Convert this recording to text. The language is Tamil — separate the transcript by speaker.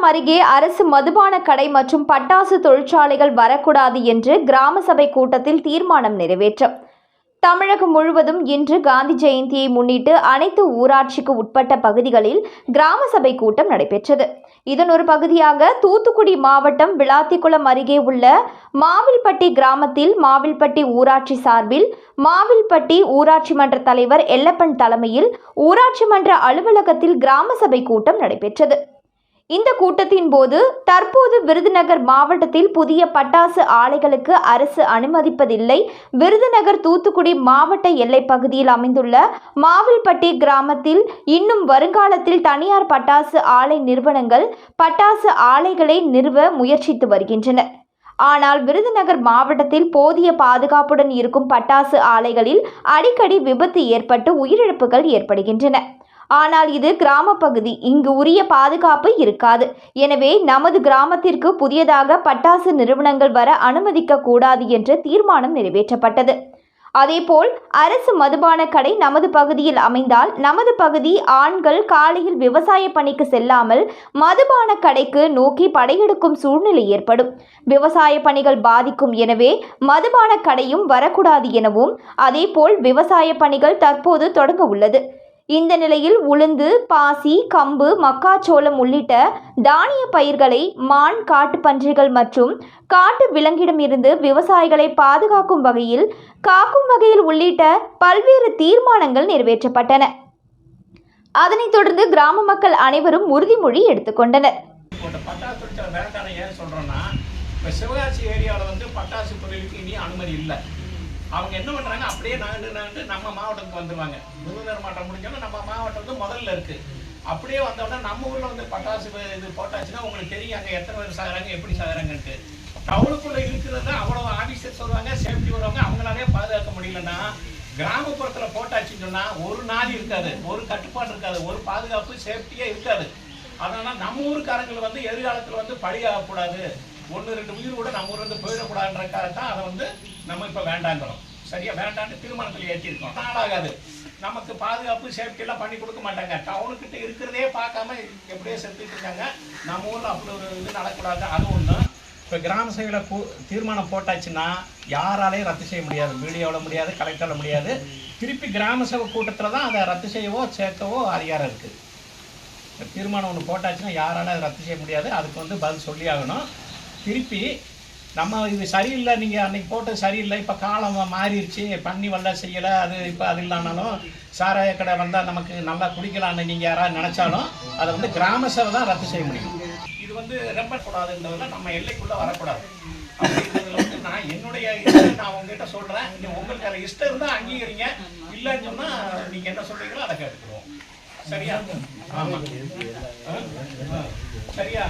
Speaker 1: விளாத்திக்குளம் அருகே அரசு மதுபான கடை மற்றும் பட்டாசு தொழிற்சாலைகள் வரக்கூடாது என்று கிராம சபை கூட்டத்தில் தீர்மானம் நிறைவேற்றம். தமிழகம் முழுவதும் இன்று காந்தி ஜெயந்தியை முன்னிட்டு அனைத்து ஊராட்சிக்கு உட்பட்ட பகுதிகளில் கிராம சபை கூட்டம் நடைபெற்றது. இதன் ஒரு பகுதியாக தூத்துக்குடி மாவட்டம் விளாத்திக்குளம் அருகே உள்ள மாவில்பட்டி கிராமத்தில் மாவில்பட்டி ஊராட்சி சார்பில் மாவில்பட்டி ஊராட்சி மன்ற தலைவர் எல்லப்பன் தலைமையில் ஊராட்சி மன்ற அலுவலகத்தில் கிராம சபை கூட்டம் நடைபெற்றது. இந்த கூட்டத்தின் போது தற்போது விருதுநகர் மாவட்டத்தில் புதிய பட்டாசு ஆலைகளுக்கு அரசு அனுமதிப்பதில்லை. விருதுநகர் தூத்துக்குடி மாவட்ட எல்லைப் பகுதியில் அமைந்துள்ள மாவில்பட்டி கிராமத்தில் இன்னும் வருங்காலத்தில் தனியார் பட்டாசு ஆலை நிறுவனங்கள் பட்டாசு ஆலைகளை நிறுவ முயற்சித்து வருகின்றன. ஆனால் விருதுநகர் மாவட்டத்தில் போதிய பாதுகாப்புடன் இருக்கும் பட்டாசு ஆலைகளில் அடிக்கடி விபத்து ஏற்பட்டு உயிரிழப்புகள் ஏற்படுகின்றன. ஆனால் இது கிராம பகுதி. இங்கு உரிய பாதுகாப்பு இருக்காது. எனவே நமது கிராமத்திற்கு புதியதாக பட்டாசு நிறுவனங்கள் வர அனுமதிக்க கூடாது என்று தீர்மானம் நிறைவேற்றப்பட்டது. அதேபோல் அரசு மதுபான கடை நமது பகுதியில் அமைந்தால் நமது பகுதி ஆண்கள் காலையில் விவசாய பணிக்கு செல்லாமல் மதுபான கடைக்கு நோக்கி படையெடுக்கும் சூழ்நிலை ஏற்படும். விவசாய பணிகள் பாதிக்கும். எனவே மதுபான கடையும் வரக்கூடாது எனவும் அதேபோல் விவசாய பணிகள் தற்போது தொடங்க உள்ளது. இந்த நிலையில் உளுந்து பாசி கம்பு மக்காச்சோளம் உள்ளிட்ட தானிய பயிர்களை மான் காட்டு பன்றிகள் மற்றும் காட்டு விலங்கிடமிருந்து விவசாயிகளை பாதுகாக்கும் வகையில் காக்கும் வகையில் உள்ளிட்ட பல்வேறு தீர்மானங்கள் நிறைவேற்றப்பட்டன. அதனைத் தொடர்ந்து கிராம மக்கள் அனைவரும் உறுதிமொழி எடுத்துக்கொண்டனர்
Speaker 2: இப்போ சிவகாசி ஏரியாவில் வந்து பட்டாசு பொருளுக்கு இனி அனுமதி இல்லை. அவங்க என்ன பண்றாங்க? அப்படியே நாண்டு நகண்டு நம்ம மாவட்டத்துக்கு வந்துருவாங்க. விருதுநகர் மாவட்டம் முடிஞ்சாலும் நம்ம மாவட்டம் வந்து முதல்ல இருக்கு. அப்படியே வந்தோடனே நம்ம ஊர்ல வந்து பட்டாசு இது போட்டாச்சுன்னா உங்களுக்கு தெரியும் அங்க எத்தனை பேர் சாகுறாங்க எப்படி சாகுறாங்கன்ட்டு. டவுனுக்குள்ள இருக்கிறது அவ்வளவு ஆபீசர் சொல்லுவாங்க சேஃப்டி வருவாங்க அவங்களாலே பாதுகாக்க முடியலன்னா கிராமப்புறத்துல போட்டாச்சுன்னு சொன்னா ஒரு நாள் இருக்காது ஒரு கட்டுப்பாடு இருக்காது ஒரு பாதுகாப்பு சேஃப்டியே இருக்காது. அதனால நம்ம ஊருக்காரங்களை வந்து எதிர்காலத்துல வந்து பழியாகக்கூடாது. ஒன்று ரெண்டு உயிர் கூட நம்ம ஊர்லேருந்து இருந்து போயிடக்கூடாதுன்றக்காக தான் அதை வந்து நம்ம இப்போ வேண்டாங்கிறோம் சரியா? வேண்டான்னு திருமணத்தில் ஏற்றிருக்கோம் நாளாகாது. நமக்கு பாதுகாப்பு சேஃப்டி எல்லாம் பண்ணி கொடுக்க மாட்டாங்க. டவுனுக்கிட்ட இருக்கிறதே பார்க்காம எப்படியோ செத்துட்டு இருக்காங்க. நம்ம ஊரில் அப்படி ஒரு இது நடக்கூடாது. அது ஒன்று இப்போ கிராம சபையில் கூ தீர்மானம் போட்டாச்சுன்னா யாராலையும் ரத்து செய்ய முடியாது. மீடியாவில் முடியாது கலெக்டரில் முடியாது. திருப்பி கிராம சபை கூட்டத்தில் தான் அதை ரத்து செய்யவோ சேர்க்கவோ அதிகாரம் இருக்குது இப்போ தீர்மானம் ஒன்று போட்டாச்சுன்னா யாராலும் அதை ரத்து செய்ய முடியாது. அதுக்கு வந்து பதில் சொல்லி ஆகணும் திருப்பி நம்ம இது சரியில்லை நீங்கள் அன்றைக்கி போட்டது சரியில்லை இப்போ காலம் மாறிடுச்சு பண்ணி வரல செய்யலை அது இப்போ அது இல்லைனாலும் சாராய கடை வந்தால் நமக்கு நல்லா குடிக்கலாம்னு நீங்கள் யாராவது நினச்சாலும் அதை வந்து கிராம சபை தான் ரத்து செய்ய முடியும். இது வந்து ரொம்ப கூடாதுன்றதில் நம்ம எல்லைக்குள்ளே வரக்கூடாது. அப்படின்றதுல வந்து நான் என்னுடைய இதை நான் உங்ககிட்ட சொல்கிறேன் நீங்கள் உங்களுக்கு அதில் இஷ்டம் இருந்தால் அங்கீகரிங்க. இல்லைன்னு சொன்னால் நீங்கள் என்ன சொல்கிறீங்களோ அதை கேட்டுக்கிறோம் சரியா? ஆமாம் சரியா?